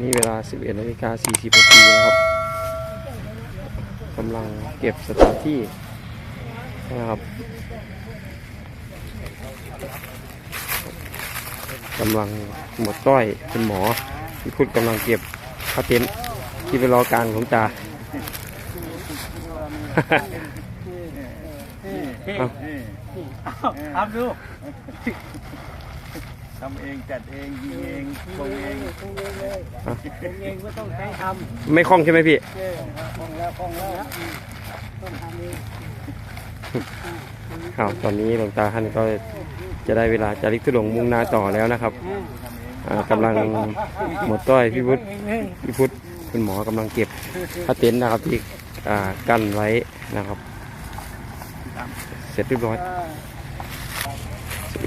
นี่เวลา 11นาฬิกา40นาทีนะครับกำลังเก็บสถานที่นะครับกำลังหมดต้อยเป็นหมอที่พุทธกำลังเก็บผ้าเต็นท์ที่เป็นรอการของจ่าเอาทำดูทำเองจัดเองยิงเองลงเอง ลงเองก็ต้องใช้ทไม่คล่องใช่ไหมพี่ำเจ้คล่องแล้วคล่องแล้วต้องทำเองครับ ตอนนี้หลวงตาท่านก็จะได้เวลาจาริกทุดงค์มุ่งหน้าต่อแล้วนะครับอ่ากำลังหมดต้อยพี่พุทธพี่พุทธคุณหมอกำลังเก็บผ้าเต็นท์นะครับที่อ่ากั้นไว้นะครับ เสร็จเรียบร้อย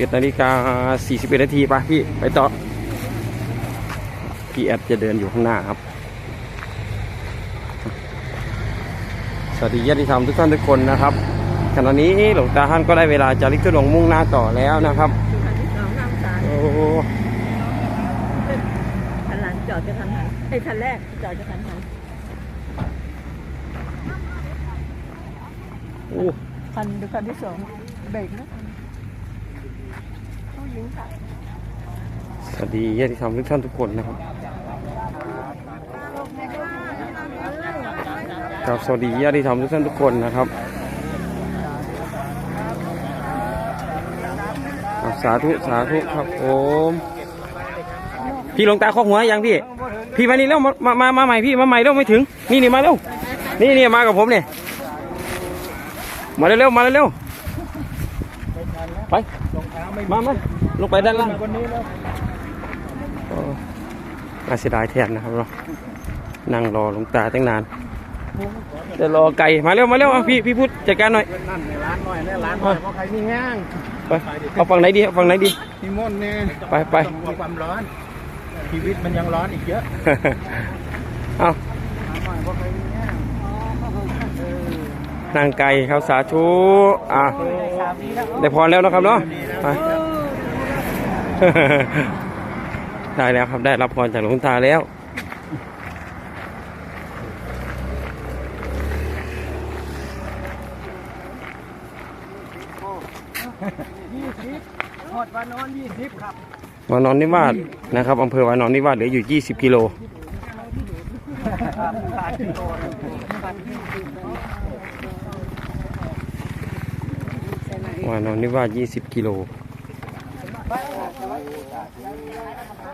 11นาฬิกา41นาทีไปพี่ไปต่อ พี่แอดจะเดินอยู่ข้างหน้าครับ สวัสดีญาติธรรมทุกท่านทุกคนนะครับขณะนี้หลวงตาท่านก็ได้เวลาจาริกทุดงค์มุ่งหน้าต่อแล้วนะครับคันที่สองนำสารโอ้คันหลังจอดจะทันหันไอ้คันแรกจอดจะทันหันโอ้คันดูคันที่สองเบรกนะผู้หญิงค่ะสวัสดีญาติธรรมทุกท่านทุกคนนะครับ ครับสวัสดีญาติธรรมทุกท่านทุกคนนะครับสาธุสาธุครับผมพี่หลวงตาข้อหัวยังพี่ พี่มานี่เร็วมามามาใหม่พี่มาใหม่เร็วไม่ถึง นี่นี่มาเร็วนี่นี่มากับผมเนี่ยมาเร็วๆมาเร็วๆไปมามาลงไปด้านล่างคนนี้แล้วก็น่าเสียดายแทนนะครับเรานั่งรอหลวงตาตั้งนาน จะรอไก่มาเร็วมาเร็วเอาพี่พี่พุทธจัดการหน่อยนั่นในร้านหน่อยในร้านหน่อยเพราะใครมีแห้งไปเอาฝั่งไหนดีเอาฝั่งไหนดีมีมนต์เนี่ยไปไปต้องมีความร้อนชีวิตมันยังร้อนอีกเยอะเอาหน่อยเพราะใครมีแห้งนั่งไก่ครับสาธุอะได้พรแล้วนะครับเนาะไปได้แล้วครับได้รับพรจากหลวงตาแล้ว ยี่สิบ หมดวันนอนยี่สิบครับวานอนนิวาสนะครับอำเภอวานอนนิวาสเหลืออยู่ 20 กิโลวานอนนิวาส20 กิโล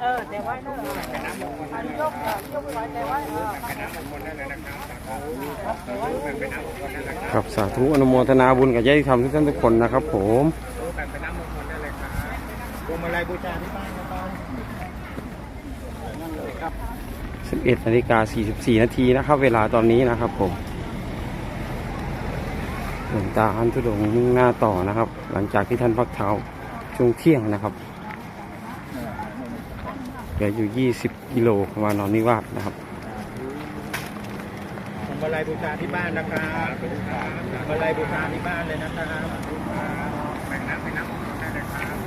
เออแต่ว่านั่นยกยกไว้แต่ว่า ครับสาธุอนุโมทนาบุญกับญาติธรรมทุกท่านทุกคนนะครับ ผมแบบไปน้ำมงคลได้เลยครับพวงมาลัยบูชาที่บ้านนะครับนั่นเลยครับ11นาฬิกา44นาทีนะครับ เวลาตอนนี้นะครับ ผมหลวงตาอันทุดงค์มุ่งหน้าต่อนะครับ หลังจากที่ท่านพักเท้าช่วงเที่ยงนะครับเหลืออยู่20กิโลวานอนนิวาสนะครับพวง มาลัยบูชาที่บ้านนะครับมาลัยบูชาที่บ้านเลยนะครับแบ่งน้ำไปน้ำมงคลได้เลยครับ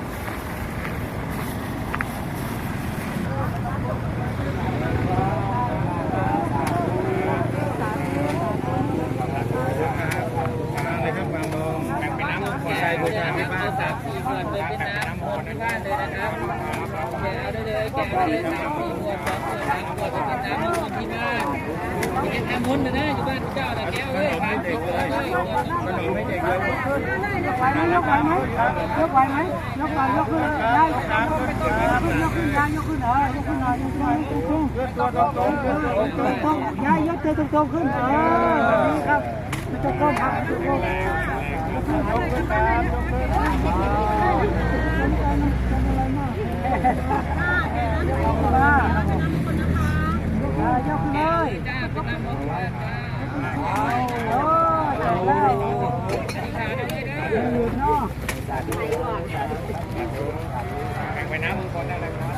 มาเลยครับบางลงแบ่งเป็นน้ำลได้บูชาที่บ้านครับแบ่งเป็นน้ำมงคลที่บ้านเลยนะครับแกะได้เลยแกะได้เลยสามสี่ขวดสองขวดสามขวดเป็นน้ำมันต์ที่บ้านเป็นน้ำ มนต์นะนะอยู่บ้านเจ้าแต่แก้วเลยสามสิบขวดเลยขนมไม่เด็กเลยยกไหวไหมยกไหวไหมยกไหวไหมยกไหวยกขึ้นได้ยกขึ้นยกขึ้นยายยกขึ้นเออยกขึ้นหน่อยยกขึ้นตรงตรงตัวตรงตรงตรงตรงยายยกตัวตรงตรงขึ้นเออแบบนี้ครับตรงตรงครับตรงตรง ยกเลยจ้าเป็นน้ำมนจ้าโอ้ยได้แบ่งเป็นน้ำมงคลได้เลยครับ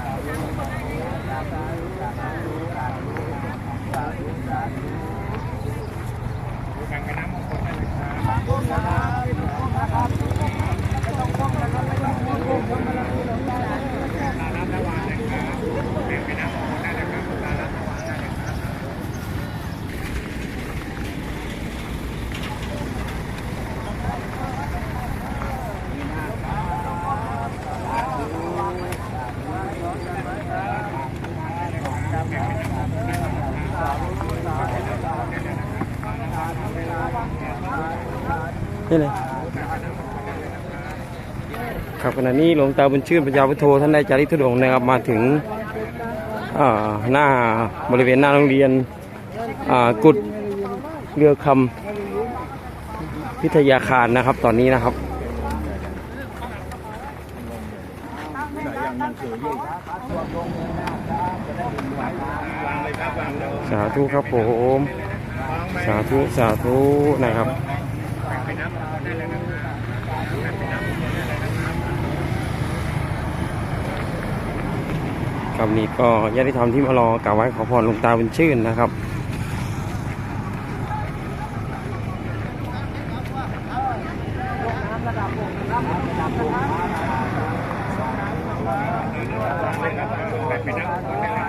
แบ่งเป็นน้ำมงคลได้เลยครับน้ำระหว่างนะครับแบ่งเป็นน้ำมงคลได้เลยครับ นี่เลยครับขณะนี้หลวงตาบุญชื่นปัญญาพุทโธท่านได้จาริกธุดงนะครับมาถึงหน้าบริเวณหน้าโรงเรียนกุดเรือคำพิทยาคารนะครับ ตอนนี้นะครับสาธุครับผม สาธุ สาธุนะครับ ครับนี่ก็ญาติธรรมที่มารอกราบไหว้ขอพรหลวงตาบุญชื่นนะครับไปไปนั่ง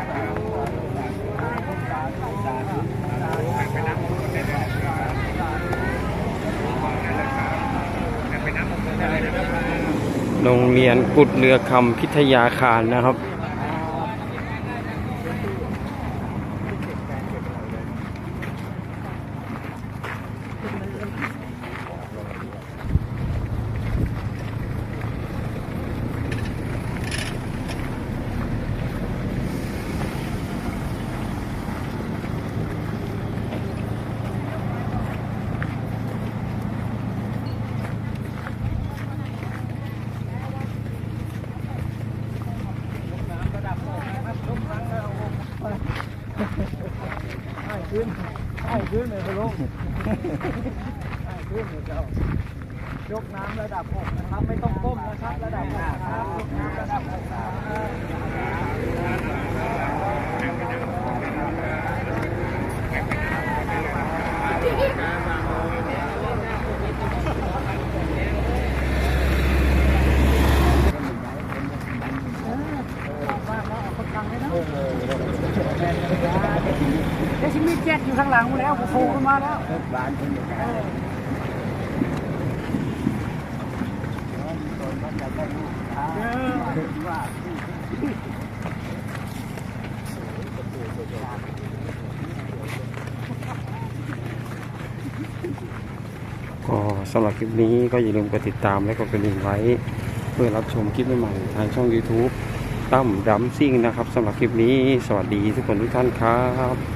โรงเรียนกุดเรือคำพิทยาคารนะครับ ยกน้ำระดับหกนะครับ ไม่ต้องก้มนะครับ ระดับหกครับยกน้ำระดับหกนะครับ เดี๋ยวชิมีเจ็ดอยู่ข้างหลังกู แล้วกูโผล่ขึ้นมาแล้วก็สำหรับคลิปนี้ก็อย่าลืมกดติดตามและกดกระดิ่งไว้ เพื่อรับชมคลิปใหม่ๆทางช่อง YouTube ตั้มดัมซิ่งนะครับสำหรับคลิปนี้ สวัสดีทุกคนทุกท่านครับ